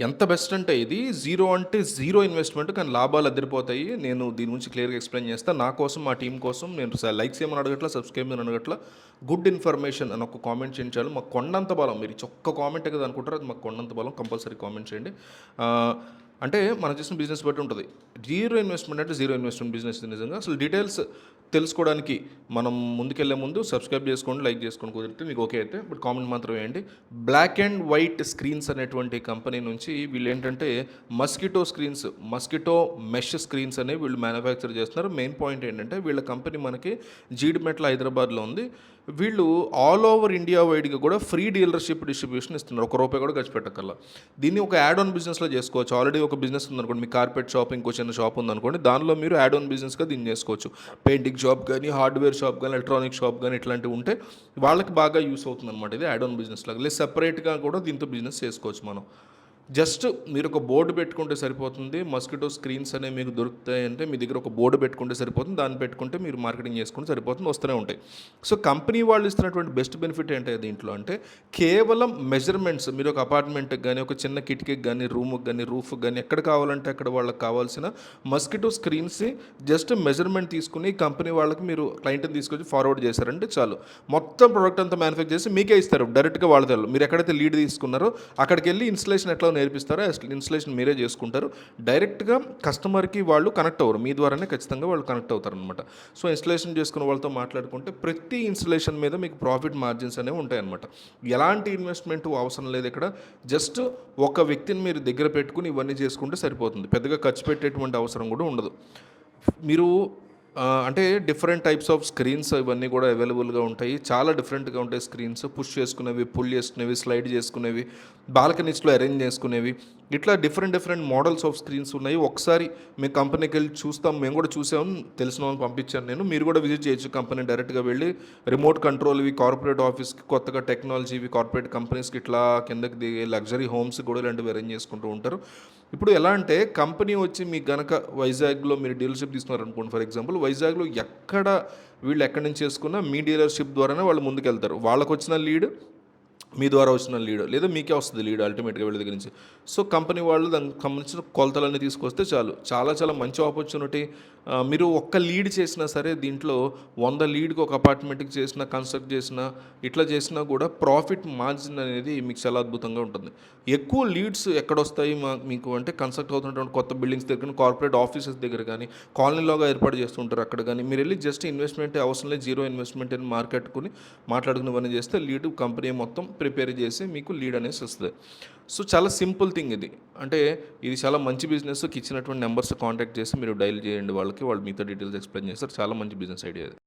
ఎంత బెస్ట్ అంటే ఇది జీరో అంటే జీరో ఇన్వెస్ట్మెంట్ కానీ లాభాలు అదిరిపోతాయి. నేను దీని గురించి క్లియర్గా ఎక్స్ప్లెయిన్ చేస్తాను నా కోసం మా టీం కోసం నేను లైక్స్ ఏమని అడగట్లా సబ్స్క్రైబ్ అని అడగట్లా గుడ్ ఇన్ఫర్మేషన్ అని ఒక కామెంట్ చేయించాలి మాకు కొండంత బలం మీరు ఒక్క కామెంటే కదా అనుకుంటారు అది మాకు కొండంత బలం కంపల్సరీ కామెంట్ చేయండి. అంటే మనం చేసిన బిజినెస్ బట్టి ఉంటుంది. జీరో ఇన్వెస్ట్మెంట్ అంటే జీరో ఇన్వెస్ట్మెంట్ బిజినెస్ నిజంగా. అసలు డీటెయిల్స్ తెలుసుకోవడానికి మనం ముందుకెళ్ళే ముందు సబ్స్క్రైబ్ చేసుకోండి లైక్ చేసుకోండి కుదిరితే మీకు ఓకే అయితే బట్ కామెంట్ మాత్రం వేయండి. బ్లాక్ అండ్ వైట్ స్క్రీన్స్ అనేటువంటి కంపెనీ నుంచి వీళ్ళు ఏంటంటే mosquito screens mosquito mesh screens అనేవి వీళ్ళు మ్యానుఫ్యాక్చర్ చేస్తున్నారు. మెయిన్ పాయింట్ ఏంటంటే వీళ్ళ కంపెనీ మనకి జీడిమెట్ల హైదరాబాద్లో ఉంది. వీళ్ళు ఆల్ ఓవర్ ఇండియా వైడ్గా కూడా ఫ్రీ డీలర్షిప్ డిస్ట్రిబ్యూషన్ ఇస్తున్నారు. ఒక రూపాయి కూడా ఖర్చు పెట్టక్కర్లా. దీన్ని ఒక యాడ్ ఆన్ బిజినెస్లో చేసుకోవచ్చు. ఆల్రెడీ ఒక బిజినెస్ ఉందనుకోండి మీ కార్పెట్ షాప్ ఇంకో చిన్న షాప్ ఉందనుకోండి దానిలో మీరు యాడ్ ఆన్ బిజినెస్గా దీన్ని చేసుకోవచ్చు. పెయింటింగ్ షాప్ కానీ హార్డ్వేర్ షాప్ కానీ ఎలక్ట్రానిక్ షాప్ కానీ ఇట్లాంటివి ఉంటే వాళ్ళకి బాగా యూస్ అవుతుంది అనమాట ఇది యాడ్ ఆన్ బిజినెస్ లాగా. లేదు సెపరేట్గా కూడా దీంతో బిజినెస్ చేసుకోవచ్చు మనం. జస్ట్ మీరు ఒక బోర్డు పెట్టుకుంటే సరిపోతుంది మస్కిటో స్క్రీన్స్ అనేవి మీకు దొరుకుతాయి అంటే మీ దగ్గర ఒక బోర్డు పెట్టుకుంటే సరిపోతుంది దాన్ని పెట్టుకుంటే మీరు మార్కెటింగ్ చేసుకుంటే సరిపోతుంది వస్తూనే ఉంటాయి. సో కంపెనీ వాళ్ళు ఇస్తున్నటువంటి బెస్ట్ బెనిఫిట్ ఏంటంటే దీంట్లో అంటే కేవలం మెజర్మెంట్స్ మీరు ఒక అపార్ట్మెంట్కి కానీ ఒక చిన్న కిటికీకి కానీ రూమ్కి కానీ రూఫ్కి కానీ ఎక్కడ కావాలంటే అక్కడ వాళ్ళకి కావాల్సిన మస్కిటో స్క్రీన్స్ జస్ట్ మెజర్మెంట్ తీసుకుని కంపెనీ వాళ్ళకి మీరు క్లయింట్ని తీసుకొచ్చి ఫార్వర్డ్ చేశారంటే చాలు. మొత్తం ప్రోడక్ట్ అంతా మ్యానుఫ్యాక్చర్ చేసి మీకే ఇస్తారు డైరెక్ట్గా వాళ్ళ మీరు ఎక్కడైతే లీడ్ తీసుకున్నారో అక్కడికి వెళ్ళి ఇన్స్టలేషన్ ఎట్లా నేర్పిస్తారో ఇన్స్టలేషన్ మీరే చేసుకుంటారు. డైరెక్ట్గా కస్టమర్కి వాళ్ళు కనెక్ట్ అవ్వరు. మీ ద్వారానే ఖచ్చితంగా వాళ్ళు కనెక్ట్ అవుతారు అనమాట సో ఇన్స్టలేషన్ చేసుకున్న వాళ్ళతో మాట్లాడుకుంటే ప్రతి ఇన్స్టలేషన్ మీద మీకు ప్రాఫిట్ మార్జిన్స్ అనేవి ఉంటాయన్నమాట. ఎలాంటి ఇన్వెస్ట్మెంట్ అవసరం లేదు ఇక్కడ. జస్ట్ ఒక వ్యక్తిని మీరు దగ్గర పెట్టుకుని ఇవన్నీ చేసుకుంటే సరిపోతుంది. పెద్దగా ఖర్చు పెట్టేటువంటి అవసరం కూడా ఉండదు. మీరు అంటే డిఫరెంట్ టైప్స్ ఆఫ్ స్క్రీన్స్ ఇవన్నీ కూడా అవైలబుల్గా ఉంటాయి. చాలా డిఫరెంట్గా ఉంటాయి స్క్రీన్స్ పుష్ చేసుకునేవి పుల్ చేసుకునేవి స్లైడ్ చేసుకునేవి బాల్కనీస్లో అరేంజ్ చేసుకునేవి. ఇట్లా different different models of screens ఉన్నాయి. ఒకసారి మీ కంపెనీకి వెళ్ళి చూస్తాం. మేము కూడా చూసాము తెలిసిన వాళ్ళని పంపించాను నేను. మీరు కూడా విజిట్ చేయొచ్చు కంపెనీ డైరెక్ట్గా వెళ్ళి. రిమోట్ కంట్రోల్ ఇవి కార్పొరేట్ ఆఫీస్కి కొత్తగా టెక్నాలజీ ఇవి కార్పొరేట్ కంపెనీస్కి ఇట్లా కిందకి దిగే లగ్జరీ హోమ్స్ కూడా ఇలాంటివి అరేంజ్ చేసుకుంటూ ఉంటారు. ఇప్పుడు ఎలా అంటే కంపెనీ వచ్చి మీకు గనక వైజాగ్లో మీరు డీలర్షిప్ తీసుకున్నారు అనుకోండి ఫర్ ఎగ్జాంపుల్ వైజాగ్లో ఎక్కడ వీళ్ళు ఎక్కడి నుంచి చేసుకున్నా మీ డీలర్షిప్ ద్వారానే వాళ్ళు ముందుకెళ్తారు. వాళ్ళకు వచ్చిన లీడ్ మీ ద్వారా వచ్చిన లీడ్ లేదా మీకే వస్తుంది లీడ్ అల్టిమేట్గా వీళ్ళ దగ్గర నుంచి. సో కంపెనీ వాళ్ళు దానికి సంబంధించిన కొలతలన్నీ తీసుకొస్తే చాలు. చాలా చాలా మంచి ఆపర్చునిటీ మీరు ఒక్క లీడ్ చేసినా సరే దీంట్లో వంద లీడ్కి ఒక అపార్ట్మెంట్కి చేసినా కన్స్ట్రక్ట్ చేసినా ఇట్లా చేసినా కూడా ప్రాఫిట్ మార్జిన్ అనేది మీకు చాలా అద్భుతంగా ఉంటుంది. ఎక్కువ లీడ్స్ ఎక్కడొస్తాయి మా మీకు అంటే కన్స్ట్రక్ట్ అవుతున్నటువంటి కొత్త బిల్డింగ్స్ దగ్గర కానీ కార్పొరేట్ ఆఫీసెస్ దగ్గర కానీ కాలనీలోగా ఏర్పాటు చేస్తుంటారు అక్కడ కానీ. మీరు వెళ్ళి జస్ట్ ఇన్వెస్ట్మెంట్ అవసరం లేదు జీరో ఇన్వెస్ట్మెంట్ అని మార్కెట్కుని మాట్లాడుకునేవన్నీ చేస్తే లీడ్ కంపెనీ మొత్తం ప్రిపేర్ చేసి మీకు లీడ్ అనేసి వస్తుంది. సో చాలా సింపుల్ థింగ్ ఇది. అంటే ఇది చాలా మంచి బిజినెస్ ఇచ్చినటువంటి నెంబర్స్ కాంటాక్ట్ చేసి మీరు డైల్ చేయండి వాళ్ళకి వాళ్ళు మీతో డీటెయిల్స్ ఎక్స్ప్లెయిన్ చేస్తారు. చాలా మంచి బిజినెస్ ఐడియా ఇది.